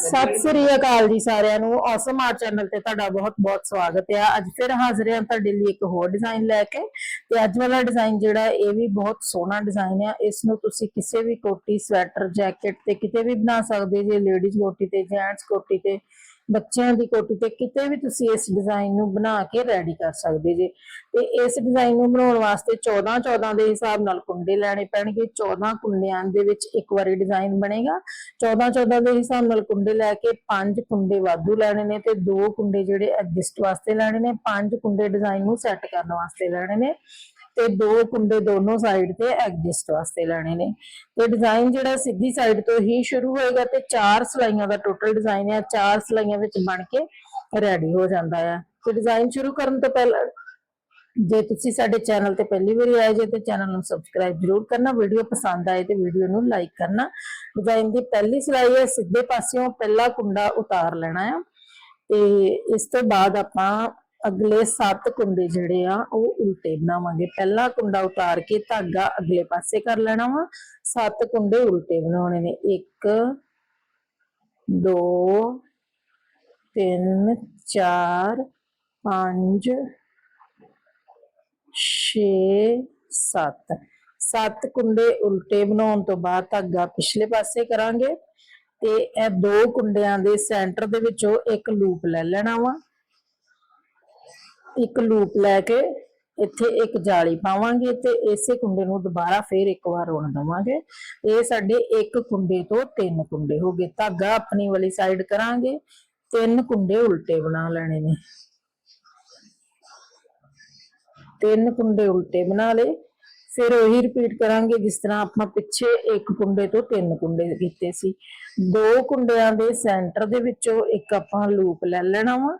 ਸਤਿ ਸ੍ਰੀ ਅਕਾਲ ਜੀ ਸਾਰਿਆਂ ਨੂੰ। ਔਸਮ ਆਰਟ ਚੈਨਲ ਤੇ ਤੁਹਾਡਾ ਬਹੁਤ-ਬਹੁਤ ਸਵਾਗਤ ਹੈ ਅੱਜ ਫਿਰ ਹਾਜ਼ਰ ਹਾਂ ਤੁਹਾਡੇ ਲਈ ਇੱਕ ਹੋਰ ਡਿਜ਼ਾਈਨ ਲੈ ਕੇ। ਤੇ ਅੱਜ ਵਾਲਾ ਡਿਜ਼ਾਈਨ ਜਿਹੜਾ, ਇਹ ਵੀ ਬਹੁਤ ਸੋਹਣਾ ਡਿਜ਼ਾਈਨ ਹੈ ਇਸ ਨੂੰ ਤੁਸੀਂ ਕਿਸੇ ਵੀ ਕੋਟੀ ਸਵੈਟਰ ਜੈਕਟ ਤੇ ਕਿਤੇ ਵੀ ਬਣਾ ਸਕਦੇ ਜੇ। ਲੇਡੀਜ਼ ਕੋਟੀ ਤੇ ਜੈਂਟਸ ਕੋਟੀ ਤੇ। ਬੱਚਿਆਂ ਦੀ ਕੋਟੀ ਤੇ ਕਿਤੇ ਵੀ ਤੁਸੀਂ ਇਸ ਡਿਜ਼ਾਈਨ ਨੂੰ ਬਣਾ ਕੇ ਰੈਡੀ ਕਰ ਸਕਦੇ ਜੇ। ਤੇ ਇਸ ਡਿਜ਼ਾਈਨ ਨੂੰ ਬਣਾਉਣ ਵਾਸਤੇ 14 14 ਦੇ ਹਿਸਾਬ ਨਾਲ ਕੁੰਡੇ ਲੈਣੇ ਪੈਣਗੇ। 14 ਕੁੰਡਿਆਂ ਦੇ ਵਿੱਚ ਇੱਕ ਵਾਰੀ ਡਿਜ਼ਾਈਨ ਬਣੇਗਾ। 14 14 ਦੇ ਹਿਸਾਬ ਨਾਲ ਕੁੰਡੇ ਲੈ ਕੇ ਪੰਜ ਕੁੰਡੇ ਵਾਧੂ ਲੈਣੇ ਨੇ ਤੇ ਦੋ ਕੁੰਡੇ ਜਿਹੜੇ ਐਡਜਸਟ ਵਾਸਤੇ ਲੈਣੇ ਨੇ, ਪੰਜ ਕੁੰਡੇ ਡਿਜ਼ਾਈਨ ਨੂੰ ਸੈੱਟ ਕਰਨ ਵਾਸਤੇ ਲੈਣੇ ਨੇ। ਤੇ ਦੋ ਕੁੰਡੇ ਦੋਨੋਂ ਸਾਈਡ ਤੇ ਐਡਜਸਟ ਵਾਸਤੇ ਲੈਣੇ ਨੇ। ਤੇ ਡਿਜ਼ਾਈਨ ਜਿਹੜਾ ਸਿੱਧੀ ਸਾਈਡ ਤੋਂ ਹੀ ਸ਼ੁਰੂ ਹੋਏਗਾ ਤੇ ਚਾਰ ਸਲਾਈਆਂ ਦਾ ਟੋਟਲ ਡਿਜ਼ਾਈਨ ਹੈ, ਚਾਰ ਸਲਾਈਆਂ ਵਿੱਚ ਬਣ ਕੇ ਰੈਡੀ ਹੋ ਜਾਂਦਾ ਹੈ ਤੇ ਡਿਜ਼ਾਈਨ ਸ਼ੁਰੂ ਕਰਨ ਤੋਂ ਪਹਿਲਾਂ ਜੇ ਤੁਸੀਂ ਸਾਡੇ ਚੈਨਲ ਤੇ ਪਹਿਲੀ ਵਾਰੀ ਆਏ ਜੇ ਤੇ ਚੈਨਲ ਨੂੰ ਸਬਸਕ੍ਰਾਈਬ ਜਰੂਰ ਕਰਨਾ ਵੀਡੀਓ ਪਸੰਦ ਆਏ ਤੇ ਵੀਡੀਓ ਨੂੰ ਲਾਈਕ ਕਰਨਾ। ਡਿਜ਼ਾਈਨ ਦੀ ਪਹਿਲੀ ਸਿਲਾਈ ਹੈ, ਸਿੱਧੇ ਪਾਸਿਓਂ ਪਹਿਲਾ ਕੁੰਡਾ ਉਤਾਰ ਲੈਣਾ ਹੈ ਤੇ ਇਸ ਤੋਂ ਬਾਅਦ ਆਪਾਂ ਅਗਲੇ 7 ਕੁੰਡੇ ਜਿਹੜੇ ਆ, ਉਹ ਉਲਟੇ ਬਣਾਵਾਂਗੇ। ਪਹਿਲਾ ਕੁੰਡਾ ਉਤਾਰ ਕੇ ਧਾਗਾ ਅਗਲੇ ਪਾਸੇ ਕਰ ਲੈਣਾ ਵਾ। 7 ਕੁੰਡੇ ਉਲਟੇ ਬਣਾਉਣੇ ਨੇ। 1 2 3 4 5 6 7 7 ਕੁੰਡੇ ਉਲਟੇ ਬਣਾਉਣ ਤੋਂ ਬਾਅਦ ਧਾਗਾ ਪਿਛਲੇ ਪਾਸੇ ਕਰਾਂਗੇ ਤੇ ਇਹ ਦੋ ਕੁੰਡਿਆਂ ਦੇ ਸੈਂਟਰ ਦੇ ਵਿੱਚੋਂ ਇੱਕ ਲੂਪ ਲੈ ਲੈਣਾ ਵਾ। ਇੱਕ ਲੂਪ ਲੈ ਕੇ ਇੱਥੇ ਇੱਕ ਜਾਲੀ ਪਾਵਾਂਗੇ ਤੇ ਇਸੇ ਕੁੰਡੇ ਨੂੰ ਦੁਬਾਰਾ ਫੇਰ ਇੱਕ ਵਾਰ ਰੋਣ ਦਵਾਂਗੇ। ਇਹ ਸਾਡੇ ਇੱਕ ਕੁੰਡੇ ਤੋਂ ਤਿੰਨ ਕੁੰਡੇ ਹੋ ਗਏ। ਧਾਗਾ ਆਪਣੀ ਵਾਲੀ ਸਾਈਡ ਕਰਾਂਗੇ। ਤਿੰਨ ਕੁੰਡੇ ਉਲਟੇ ਬਣਾ ਲੈਣੇ ਨੇ। ਤਿੰਨ ਕੁੰਡੇ ਉਲਟੇ ਬਣਾ ਲਏ। ਫਿਰ ਉਹੀ ਰਿਪੀਟ ਕਰਾਂਗੇ ਜਿਸ ਤਰ੍ਹਾਂ ਆਪਾਂ ਪਿੱਛੇ ਇੱਕ ਕੁੰਡੇ ਤੋਂ ਤਿੰਨ ਕੁੰਡੇ ਕੀਤੇ ਸੀ। ਦੋ ਕੁੰਡਿਆਂ ਦੇ ਸੈਂਟਰ ਦੇ ਵਿੱਚੋਂ ਇੱਕ ਆਪਾਂ ਲੂਪ ਲੈ ਲੈਣਾ ਵਾ।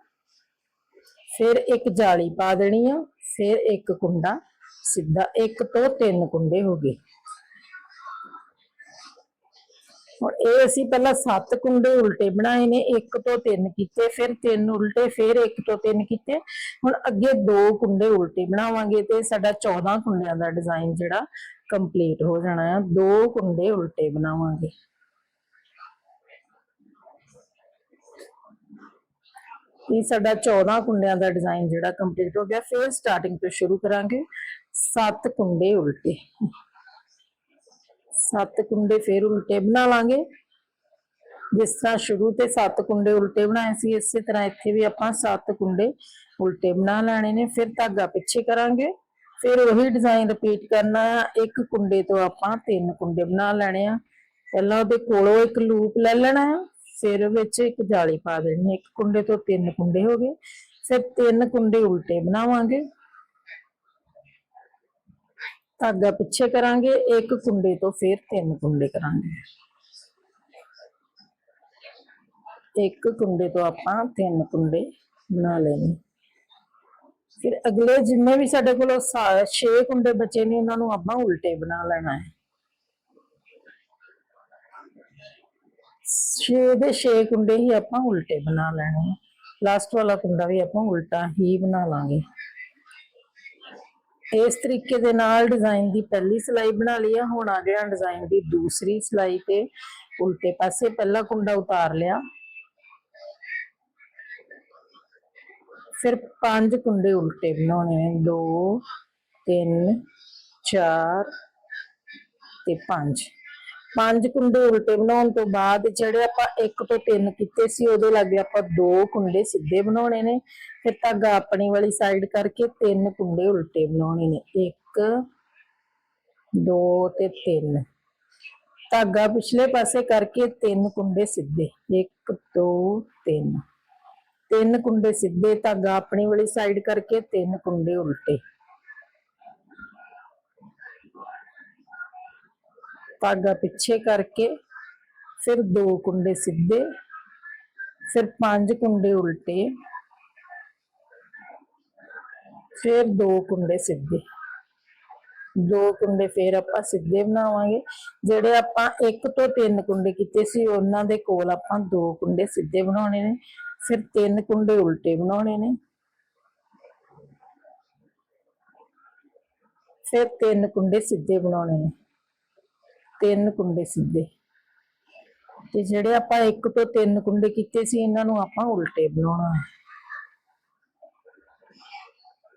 ਫਿਰ ਇੱਕ ਜਾਲੀ ਪਾ ਦੇਣੀ ਆ, ਫਿਰ ਇੱਕ ਕੁੰਡਾ ਸਿੱਧਾ, ਇੱਕ ਤੋਂ ਤਿੰਨ ਕੁੰਡੇ ਹੋ ਗਏ। ਹੁਣ ਇਹ ਅਸੀਂ ਪਹਿਲਾਂ ਸੱਤ ਕੁੰਡੇ ਉਲਟੇ ਬਣਾਏ ਨੇ, ਇੱਕ ਤੋਂ ਤਿੰਨ ਕੀਤੇ, ਫਿਰ ਤਿੰਨ ਉਲਟੇ, ਫਿਰ ਇੱਕ ਤੋਂ ਤਿੰਨ ਕੀਤੇ। ਹੁਣ ਅੱਗੇ ਦੋ ਕੁੰਡੇ ਉਲਟੇ ਬਣਾਵਾਂਗੇ ਤੇ ਸਾਡਾ 14 ਕੁੰਡਿਆਂ ਦਾ ਡਿਜ਼ਾਈਨ ਜਿਹੜਾ ਕੰਪਲੀਟ ਹੋ ਜਾਣਾ ਆ। ਦੋ ਕੁੰਡੇ ਉਲਟੇ ਬਣਾਵਾਂਗੇ। ਇਹ ਸਾਡਾ 14 ਕੁੰਡਿਆਂ ਦਾ ਡਿਜ਼ਾਈਨ ਜਿਹੜਾ ਕੰਪਲੀਟ ਹੋ ਗਿਆ, ਫਿਰ ਸਟਾਰਟਿੰਗ ਤੋਂ ਸ਼ੁਰੂ ਕਰਾਂਗੇ। 7 ਕੁੰਡੇ ਉਲਟੇ। ਸੱਤ ਕੁੰਡੇ ਫਿਰ ਉਲਟੇ ਬਣਾ ਲਾਂਗੇ। ਜਿਸ ਤਰ੍ਹਾਂ ਸ਼ੁਰੂ ਤੇ ਸੱਤ ਕੁੰਡੇ ਉਲਟੇ ਬਣਾਏ ਸੀ, ਇਸੇ ਤਰ੍ਹਾਂ ਇੱਥੇ ਵੀ ਆਪਾਂ ਸੱਤ ਕੁੰਡੇ ਉਲਟੇ ਬਣਾ ਲੈਣੇ ਨੇ। ਫਿਰ ਧਾਗਾ ਪਿੱਛੇ ਕਰਾਂਗੇ। ਫਿਰ ਉਹੀ ਡਿਜ਼ਾਈਨ ਰਿਪੀਟ ਕਰਨਾ ਆ ਇੱਕ ਕੁੰਡੇ ਤੋਂ ਆਪਾਂ ਤਿੰਨ ਕੁੰਡੇ ਬਣਾ ਲੈਣੇ ਆ। ਪਹਿਲਾਂ ਉਹਦੇ ਕੋਲੋਂ ਇੱਕ ਲੂਪ ਲੈ ਲੈਣਾ ਆ। ਫਿਰ ਵਿੱਚ ਇੱਕ ਜਾਲੀ ਪਾ ਦੇਣੀ ਇੱਕ ਕੁੰਡੇ ਤੋਂ ਤਿੰਨ ਕੁੰਡੇ ਹੋ ਗਏ। ਫਿਰ ਤਿੰਨ ਕੁੰਡੇ ਉਲਟੇ ਬਣਾਵਾਂਗੇ। ਧਾਗਾ ਪਿੱਛੇ ਕਰਾਂਗੇ, ਇੱਕ ਕੁੰਡੇ ਤੋਂ ਫਿਰ ਤਿੰਨ ਕੁੰਡੇ ਕਰਾਂਗੇ। ਇੱਕ ਕੁੰਡੇ ਤੋਂ ਆਪਾਂ ਤਿੰਨ ਕੁੰਡੇ ਬਣਾ ਲੈਣੇ। ਫਿਰ ਅਗਲੇ ਜਿੰਨੇ ਵੀ ਸਾਡੇ ਕੋਲ 6 ਕੁੰਡੇ ਬਚੇ ਨੇ, ਉਹਨਾਂ ਨੂੰ ਆਪਾਂ ਉਲਟੇ ਬਣਾ ਲੈਣਾ ਹੈ। 6 ਦੇ 6 ਕੁੰਡੇ ਹੀ ਆਪਾਂ ਉਲਟੇ ਬਣਾ ਲੈਣੇ ਆ। ਲਾਸਟ ਵਾਲਾ ਕੁੰਡਾ ਵੀ ਆਪਾਂ ਉਲਟਾ ਹੀ ਬਣਾ ਲਾਂਗੇ। ਇਸ ਤਰੀਕੇ ਦੇ ਨਾਲ ਡਿਜ਼ਾਈਨ ਦੀ ਪਹਿਲੀ ਸਲਾਈ ਬਣਾ ਲਈ ਆ, ਹੁਣ ਆ ਗਿਆ ਡਿਜ਼ਾਈਨ ਦੀ ਦੂਸਰੀ ਸਲਾਈ ਤੇ ਉਲਟੇ ਪਾਸੇ ਪਹਿਲਾ ਕੁੰਡਾ ਉਤਾਰ ਲਿਆ। ਫਿਰ ਪੰਜ ਕੁੰਡੇ ਉਲਟੇ ਬਣਾਉਣੇ ਨੇ 2 3 4 ਤੇ 5 ਪੰਜ ਕੁੰਡੇ ਉਲਟੇ ਬਣਾਉਣ ਤੋਂ ਬਾਅਦ ਜਿਹੜੇ ਆਪਾਂ 1 ਤੋਂ 3 ਕੀਤੇ ਸੀ, ਉਹਦੇ ਲਾਗੇ ਆਪਾਂ ਦੋ ਕੁੰਡੇ ਸਿੱਧੇ ਬਣਾਉਣੇ ਨੇ। ਫਿਰ ਧਾਗਾ ਆਪਣੀ ਵਾਲੀ ਸਾਈਡ ਕਰਕੇ ਤਿੰਨ ਕੁੰਡੇ ਉਲਟੇ ਬਣਾਉਣੇ ਨੇ। 1 2 ਤੇ 3 ਧਾਗਾ ਪਿਛਲੇ ਪਾਸੇ ਕਰਕੇ ਤਿੰਨ ਕੁੰਡੇ ਸਿੱਧੇ। 1 2 3 ਤਿੰਨ ਕੁੰਡੇ ਸਿੱਧੇ ਧਾਗਾ ਆਪਣੀ ਵਾਲੀ ਸਾਈਡ ਕਰਕੇ ਤਿੰਨ ਕੁੰਡੇ ਉਲਟੇ। ਧਾਗਾ ਪਿੱਛੇ ਕਰਕੇ, ਫਿਰ ਦੋ ਕੁੰਡੇ ਸਿੱਧੇ, ਫਿਰ ਪੰਜ ਕੁੰਡੇ ਉਲਟੇ, ਫਿਰ ਦੋ ਕੁੰਡੇ ਸਿੱਧੇ। ਦੋ ਕੁੰਡੇ ਫਿਰ ਆਪਾਂ ਸਿੱਧੇ ਬਣਾਵਾਂਗੇ। ਜਿਹੜੇ ਆਪਾਂ ਇੱਕ ਤੋਂ ਤਿੰਨ ਕੁੰਡੇ ਕੀਤੇ ਸੀ, ਉਹਨਾਂ ਦੇ ਕੋਲ ਆਪਾਂ ਦੋ ਕੁੰਡੇ ਸਿੱਧੇ ਬਣਾਉਣੇ ਨੇ, ਫਿਰ ਤਿੰਨ ਕੁੰਡੇ ਉਲਟੇ ਬਣਾਉਣੇ ਨੇ। ਫਿਰ ਤਿੰਨ ਕੁੰਡੇ ਸਿੱਧੇ ਬਣਾਉਣੇ ਨੇ। ਤਿੰਨ ਕੁੰਡੇ ਸਿੱਧੇ। ਤੇ ਜਿਹੜੇ ਆਪਾਂ ਇੱਕ ਤੋਂ ਤਿੰਨ ਕੁੰਡੇ ਕੀਤੇ ਸੀ, ਇਹਨਾਂ ਨੂੰ ਆਪਾਂ ਉਲਟੇ ਬਣਾਉਣਾ।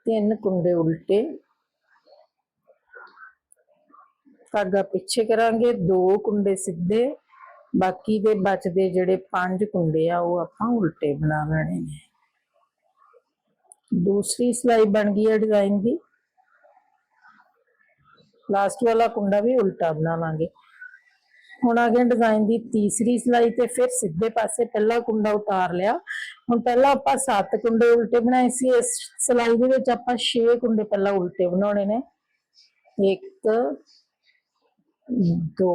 ਤਿੰਨ ਕੁੰਡੇ ਉਲਟੇ। ਧਾਗਾ ਪਿੱਛੇ ਕਰਾਂਗੇ, ਦੋ ਕੁੰਡੇ ਸਿੱਧੇ। ਬਾਕੀ ਦੇ ਬਚਦੇ ਜਿਹੜੇ ਪੰਜ ਕੁੰਡੇ ਆ, ਉਹ ਆਪਾਂ ਉਲਟੇ ਬਣਾ ਲੈਣੇ ਨੇ। ਦੂਸਰੀ ਸਲਾਈ ਬਣ ਗਈ ਹੈ ਡਿਜ਼ਾਈਨ ਦੀ। ਲਾਸਟ ਵਾਲਾ ਕੁੰਡਾ ਵੀ ਉਲਟਾ ਬਣਾ ਲਾਂਗੇ ਹੁਣ ਆ ਗਿਆ ਡਿਜ਼ਾਈਨ ਦੀ ਤੀਸਰੀ ਸਲਾਈ ਤੇ ਫਿਰ ਸਿੱਧੇ ਪਾਸੇ ਪਹਿਲਾ ਕੁੰਡਾ ਉਤਾਰ ਲਿਆ। ਹੁਣ ਪਹਿਲਾਂ ਆਪਾਂ 7 ਕੁੰਡੇ ਉਲਟੇ ਬਣਾਏ ਸੀ। ਇਸ ਸਲਾਈ ਦੇ ਵਿੱਚ ਆਪਾਂ 6 ਕੁੰਡੇ ਪਹਿਲਾਂ ਉਲਟੇ ਬਣਾਉਣੇ ਨੇ। 1 2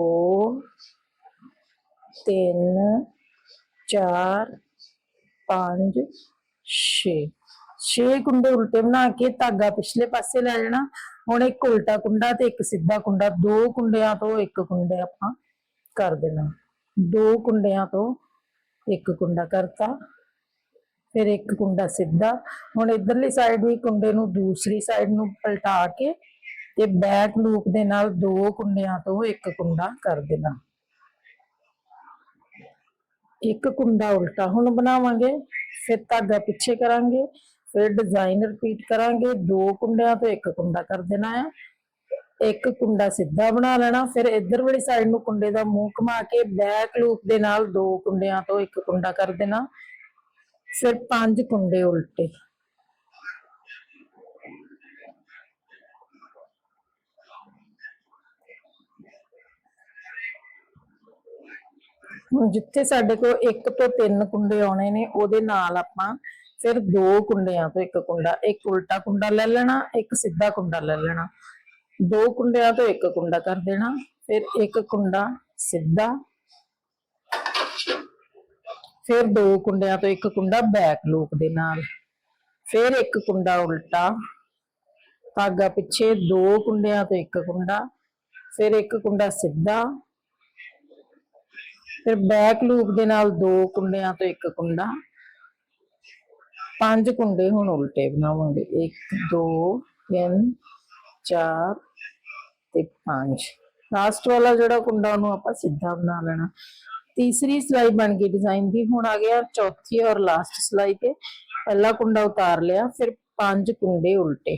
3 4 5 6 ਛੇ ਕੁੰਡੇ ਉਲਟੇ ਬਣਾ ਕੇ ਧਾਗਾ ਪਿਛਲੇ ਪਾਸੇ ਲੈ ਜਾਣਾ ਹੁਣ ਇੱਕ ਉਲਟਾ ਕੁੰਡਾ ਤੇ ਇੱਕ ਸਿੱਧਾ ਕੁੰਡਾ। ਦੋ ਕੁੰਡਿਆਂ ਤੋਂ ਇੱਕ ਕੁੰਡੇ ਆਪਾਂ ਕਰ ਦੇਣਾ। ਦੋ ਕੁੰਡਿਆਂ ਤੋਂ ਇੱਕ ਕੁੰਡਾ ਕਰਤਾ। ਫਿਰ ਇੱਕ ਕੁੰਡਾ ਸਿੱਧਾ। ਹੁਣ ਇਧਰਲੀ ਸਾਈਡ ਵੀ ਕੁੰਡੇ ਨੂੰ ਦੂਸਰੀ ਸਾਈਡ ਨੂੰ ਪਲਟਾ ਕੇ ਤੇ ਬੈਕ ਲੂਪ ਦੇ ਨਾਲ ਦੋ ਕੁੰਡਿਆਂ ਤੋਂ ਇੱਕ ਕੁੰਡਾ ਕਰ ਦੇਣਾ। ਇੱਕ ਕੁੰਡਾ ਉਲਟਾ ਹੁਣ ਬਣਾਵਾਂਗੇ, ਫਿਰ ਧਾਗਾ ਪਿੱਛੇ ਕਰਾਂਗੇ। ਫਿਰ ਡਿਜ਼ਾਈਨ ਰਿਪੀਟ ਕਰਾਂਗੇ, ਦੋ ਕੁੰਡਿਆਂ ਤੋਂ ਇੱਕ ਕੁੰਡਾ ਕਰ ਦੇਣਾ ਹੈ ਇੱਕ ਕੁੰਡਾ ਸਿੱਧਾ ਬਣਾ ਲੈਣਾ, ਫਿਰ ਇੱਧਰ ਵਾਲੀ ਸਾਈਡ ਨੂੰ ਕੁੰਡੇ ਦਾ ਮੂੰਹ ਘੁਮਾ ਕੇ ਬੈਕ ਲੂਪ ਦੇ ਨਾਲ ਦੋ ਕੁੰਡਿਆਂ ਤੋਂ ਇੱਕ ਕੁੰਡਾ ਕਰ ਦੇਣਾ। ਫਿਰ ਪੰਜ ਕੁੰਡੇ ਉਲਟੇ। ਹੁਣ ਜਿੱਥੇ ਸਾਡੇ ਕੋਲ ਇੱਕ ਤੋਂ ਤਿੰਨ ਕੁੰਡੇ ਆਉਣੇ ਨੇ, ਉਹਦੇ ਨਾਲ ਆਪਾਂ ਫਿਰ ਦੋ ਕੁੰਡਿਆਂ ਤੋਂ ਇੱਕ ਕੁੰਡਾ, ਇੱਕ ਉਲਟਾ ਕੁੰਡਾ ਲੈ ਲੈਣਾ, ਇੱਕ ਸਿੱਧਾ ਕੁੰਡਾ ਲੈ ਲੈਣਾ। ਦੋ ਕੁੰਡਿਆਂ ਤੋਂ ਇੱਕ ਕੁੰਡਾ ਕਰ ਦੇਣਾ, ਫਿਰ ਇੱਕ ਕੁੰਡਾ ਸਿੱਧਾ, ਫਿਰ ਦੋ ਕੁੰਡਿਆਂ ਤੋਂ ਇੱਕ ਕੁੰਡਾ ਬੈਕ ਲੂਪ ਦੇ ਨਾਲ, ਫਿਰ ਇੱਕ ਕੁੰਡਾ ਉਲਟਾ, ਧਾਗਾ ਪਿੱਛੇ ਦੋ ਕੁੰਡਿਆਂ ਤੋਂ ਇੱਕ ਕੁੰਡਾ, ਫਿਰ ਇੱਕ ਕੁੰਡਾ ਸਿੱਧਾ, ਫਿਰ ਬੈਕ ਲੂਪ ਦੇ ਨਾਲ ਦੋ ਕੁੰਡਿਆਂ ਤੋਂ ਇੱਕ ਕੁੰਡਾ ਪੰਜ ਕੁੰਡੇ ਹੁਣ ਉਲਟੇ ਬਣਾਵਾਂਗੇ। 1 2 3 4 ਤੇ 5 ਲਾਸਟ ਵਾਲਾ ਜਿਹੜਾ ਕੁੰਡਾ ਉਹਨੂੰ ਆਪਾਂ ਸਿੱਧਾ ਬਣਾ ਲੈਣਾ। ਤੀਸਰੀ ਸਲਾਈ ਬਣ ਗਈ ਡਿਜ਼ਾਈਨ ਦੀ। ਹੁਣ ਆ ਗਿਆ ਚੌਥੀ ਔਰ ਲਾਸਟ ਸਲਾਈ ਤੇ। ਪਹਿਲਾ ਕੁੰਡਾ ਉਤਾਰ ਲਿਆ, ਫਿਰ ਪੰਜ ਕੁੰਡੇ ਉਲਟੇ।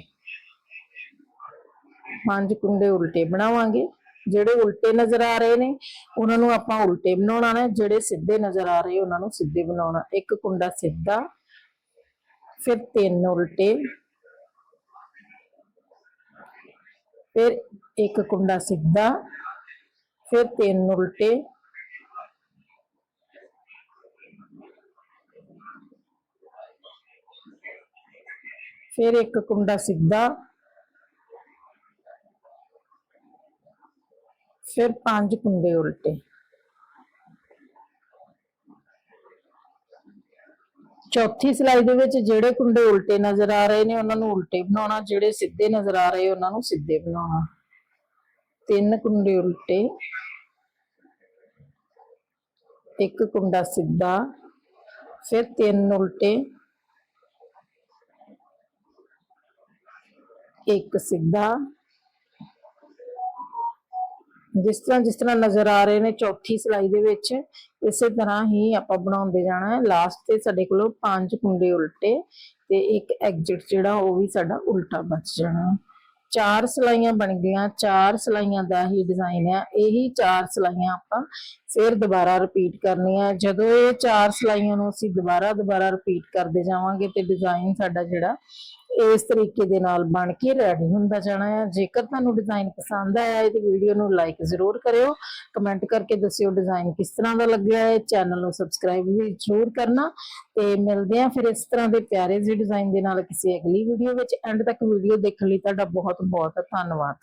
ਪੰਜ ਕੁੰਡੇ ਉਲਟੇ ਬਣਾਵਾਂਗੇ। ਜਿਹੜੇ ਉਲਟੇ ਨਜ਼ਰ ਆ ਰਹੇ ਨੇ, ਉਹਨਾਂ ਨੂੰ ਆਪਾਂ ਉਲਟੇ ਬਣਾਉਣਾ ਨੇ ਜਿਹੜੇ ਸਿੱਧੇ ਨਜ਼ਰ ਆ ਰਹੇ, ਉਹਨਾਂ ਨੂੰ ਸਿੱਧੇ ਬਣਾਉਣਾ। ਇੱਕ ਕੁੰਡਾ ਸਿੱਧਾ ਫਿਰ ਤਿੰਨ ਉਲਟੇ। ਫਿਰ ਇੱਕ ਕੁੰਡਾ ਸਿੱਧਾ। ਫਿਰ ਤਿੰਨ ਉਲਟੇ। ਫਿਰ ਇੱਕ ਕੁੰਡਾ ਸਿੱਧਾ। ਫਿਰ ਪੰਜ ਕੁੰਡੇ ਉਲਟੇ। ਚੌਥੀ ਸਿਲਾਈ ਦੇ ਵਿੱਚ ਜਿਹੜੇ ਕੁੰਡੇ ਉਲਟੇ ਨਜ਼ਰ ਆ ਰਹੇ ਨੇ, ਉਹਨਾਂ ਨੂੰ ਉਲਟੇ ਬਣਾਉਣਾ, ਜਿਹੜੇ ਸਿੱਧੇ ਨਜ਼ਰ ਆ ਰਹੇ, ਉਹਨਾਂ ਨੂੰ ਸਿੱਧੇ ਬਣਾਉਣਾ। ਤਿੰਨ ਕੁੰਡੇ ਉਲਟੇ। ਇੱਕ ਕੁੰਡਾ ਸਿੱਧਾ, ਫਿਰ ਤਿੰਨ ਉਲਟੇ। ਇੱਕ ਸਿੱਧਾ। ਜਿਸ ਤਰ੍ਹਾਂ ਜਿਸ ਤਰ੍ਹਾਂ ਨਜ਼ਰ ਆ ਰਹੇ ਨੇ ਚੌਥੀ ਸਲਾਈ ਦੇ ਵਿੱਚ, ਇਸੇ ਤਰ੍ਹਾਂ ਹੀ ਆਪਾਂ ਬਣਾਉਂਦੇ ਜਾਣਾ ਹੈ। ਲਾਸਟ ਤੇ ਸਾਡੇ ਕੋਲ ਪੰਜ ਕੁੰਡੇ ਉਲਟੇ ਤੇ ਇੱਕ ਐਗਜ਼ਿਟ ਜਿਹੜਾ, ਉਹ ਵੀ ਸਾਡਾ ਉਲਟਾ ਬਚ ਜਾਣਾ। ਚਾਰ ਸਲਾਈਆਂ ਬਣ ਗਈਆਂ। ਚਾਰ ਸਲਾਈਆਂ ਦਾ ਹੀ ਡਿਜ਼ਾਈਨ ਹੈ ਇਹੀ ਚਾਰ ਸਲਾਈਆਂ ਆਪਾਂ ਫਿਰ ਦੁਬਾਰਾ ਰਿਪੀਟ ਕਰਨੀਆਂ ਜਦੋਂ ਇਹ ਚਾਰ ਸਲਾਈਆਂ ਨੂੰ ਅਸੀਂ ਦੁਬਾਰਾ ਦੁਬਾਰਾ ਰਿਪੀਟ ਕਰਦੇ ਜਾਵਾਂਗੇ ਤੇ ਡਿਜ਼ਾਈਨ ਸਾਡਾ ਜਿਹੜਾ ਇਸ ਤਰੀਕੇ ਦੇ ਨਾਲ ਬਣ ਕੇ ਰੈਡੀ ਹੁੰਦਾ ਜਾਣਾ ਹੈ ਜੇਕਰ ਤੁਹਾਨੂੰ ਡਿਜ਼ਾਈਨ ਪਸੰਦ ਆਇਆ ਹੈ ਤੇ ਵੀਡੀਓ ਨੂੰ ਲਾਈਕ ਜ਼ਰੂਰ ਕਰਿਓ। ਕਮੈਂਟ ਕਰਕੇ ਦੱਸਿਓ ਡਿਜ਼ਾਈਨ ਕਿਸ ਤਰ੍ਹਾਂ ਦਾ ਲੱਗਿਆ ਹੈ। ਚੈਨਲ ਨੂੰ ਸਬਸਕ੍ਰਾਈਬ ਵੀ ਜ਼ਰੂਰ ਕਰਨਾ। ਤੇ ਮਿਲਦੇ ਆ ਫਿਰ ਇਸ ਤਰ੍ਹਾਂ ਦੇ ਪਿਆਰੇ ਜਿਹੇ ਡਿਜ਼ਾਈਨ ਦੇ ਨਾਲ ਕਿਸੇ ਅਗਲੀ ਵੀਡੀਓ ਵਿੱਚ। ਐਂਡ ਤੱਕ ਵੀਡੀਓ ਦੇਖਣ ਲਈ ਤੁਹਾਡਾ ਬਹੁਤ ਬਹੁਤ ਧੰਨਵਾਦ।